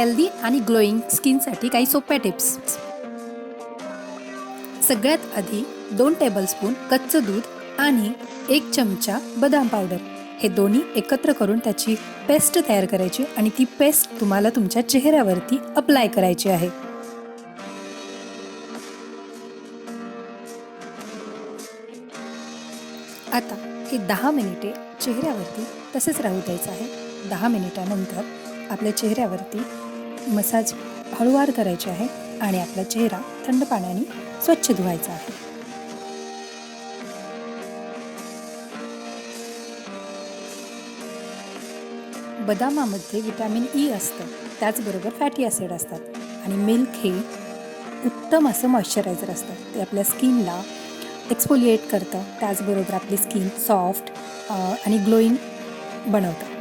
Healthy आणि glowing स्किनसाठी काही सोप्या टिप्स. सगळ्यात आधी दोन टेबलस्पून कच्चं दूध आणि एक चमचा बदाम पावडर. हे दोन्ही एकत्र करून त्याची पेस्ट तयार करायची आणि ती पेस्ट तुम्हाला तुमच्या चेहऱ्यावरती अप्लाय करायची आहे. आता हे दहा मिनिटे चेहऱ्यावरती तसेच राहू द्यायचं आहे. दहा मिनिटानंतर आपल्या चेहऱ्यावरती मसाज हळूवार करायचे आहे आणि आपला चेहरा थंड पाण्याने स्वच्छ धुवायचा आहे. बदामामध्ये विटॅमिन ई असतं. त्याचबरोबर फॅटी ॲसिड असतात आणि मिल्क हे उत्तम असं मॉइश्चरायझर असतं. ते आपल्या स्किनला एक्सपोलिएट करतं. त्याचबरोबर आपली स्किन सॉफ्ट आणि ग्लोईंग बनवतं.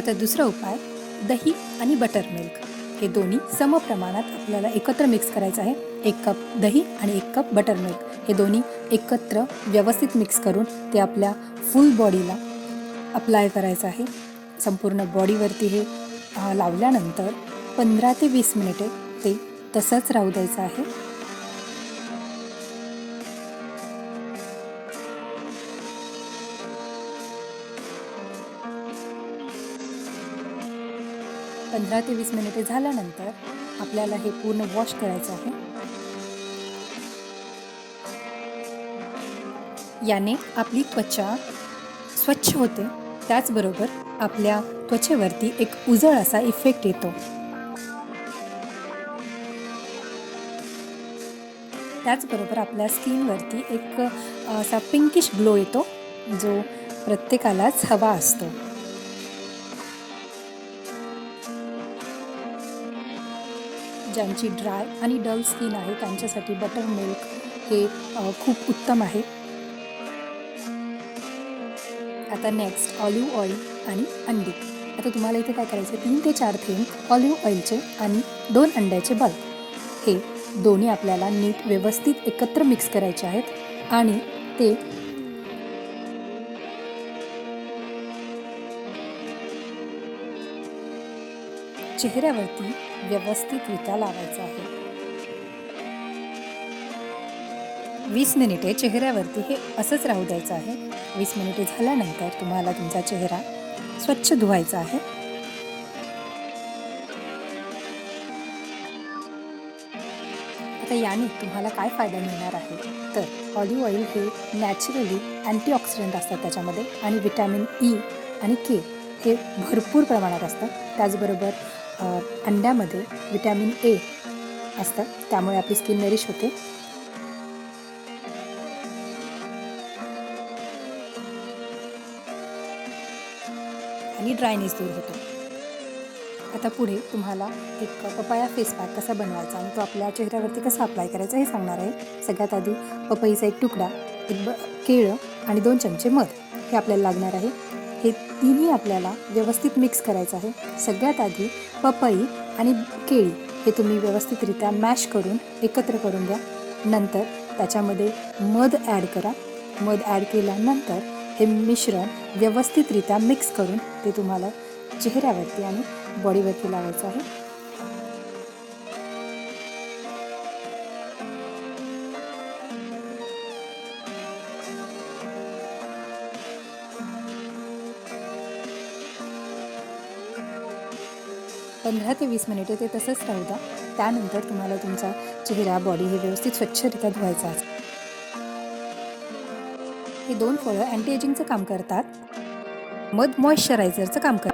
आता दुसरा उपाय दही आणि बटर मिल्क हे दोन्ही समप्रमाणात आपल्याला एकत्र मिक्स करायचं आहे. एक कप दही आणि एक कप बटर मिल्क हे दोन्ही एकत्र व्यवस्थित मिक्स करून ते आपल्या फुल बॉडीला अप्लाय करायचं आहे. संपूर्ण बॉडीवरती हे लावल्यानंतर पंधरा ते वीस मिनिटे ते तसंच राहू द्यायचं आहे. पंधरा ते वीस मिनिटे झाल्यानंतर आपल्याला हे पूर्ण वॉश करायचं आहे. याने आपली त्वचा स्वच्छ होते. त्याचबरोबर आपल्या त्वचेवरती एक उजळ असा इफेक्ट येतो. त्याचबरोबर आपल्या स्किनवरती एक असा पिंकिश ग्लो येतो जो प्रत्येकालाच हवा असतो. ज्यांची ड्राय आणि डल स्किन आहे त्यांच्यासाठी बटर मिल्क हे खूप उत्तम आहे. आता नेक्स्ट ऑलिव्ह ऑइल आणि अंडी. आता तुम्हाला इथे काय करायचं आहे तीन ते चार थेंब ऑलिव्ह ऑइलचे आणि दोन अंड्याचे बल्ब हे दोन्ही आपल्याला नीट व्यवस्थित एकत्र मिक्स करायचे आहेत आणि ते चेहऱ्यावरती व्यवस्थितरित्या लावायचं आहे. वीस मिनिटे चेहऱ्यावरती हे असंच राहू द्यायचं आहे. वीस मिनिटे झाल्यानंतर तुम्हाला तुमचा चेहरा स्वच्छ धुवायचा आहे. आता याने तुम्हाला काय फायदा मिळणार आहे? तर ऑलिव्ह ऑइल हे नॅचरली अँटीऑक्सिडंट असतात त्याच्यामध्ये आणि विटॅमिन ई आणि के हे भरपूर प्रमाणात असतात त्याचबरोबर अंड्यामध्ये विटॅमिन ए असतं. त्यामुळे आपली स्किन नरिश होते. आणि ड्रायनेस दूर होतो. आता पुढे तुम्हाला एक पपाया फेस पॅक कसा बनवायचा आणि तो आपल्या चेहऱ्यावरती कसा अप्लाय करायचा हे सांगणार आहे. सगळ्यात आधी पपईचा एक तुकडा एक ब केळं आणि दोन चमचे मध हे आपल्याला लागणार आहे. हे तिन्ही आपल्याला व्यवस्थित मिक्स करायचं आहे. सगळ्यात आधी पपई आणि केळी हे तुम्ही व्यवस्थितरित्या मॅश करून एकत्र करून घ्या. नंतर त्याच्यामध्ये मध ॲड करा. मध ॲड केल्यानंतर हे मिश्रण व्यवस्थितरित्या मिक्स करून ते तुम्हाला चेहऱ्यावरती आणि बॉडीवरती लावायचं आहे. पंधरा ते वीस मिनिटे ते तसंच राहू द्या. त्यानंतर तुम्हाला तुमचा चेहरा बॉडी हे व्यवस्थित स्वच्छरित्या धुवायचा आहे. हे दोन फळं अँटी एजिंगचं काम करतात. मध मॉइश्चरायझरचं काम करतात.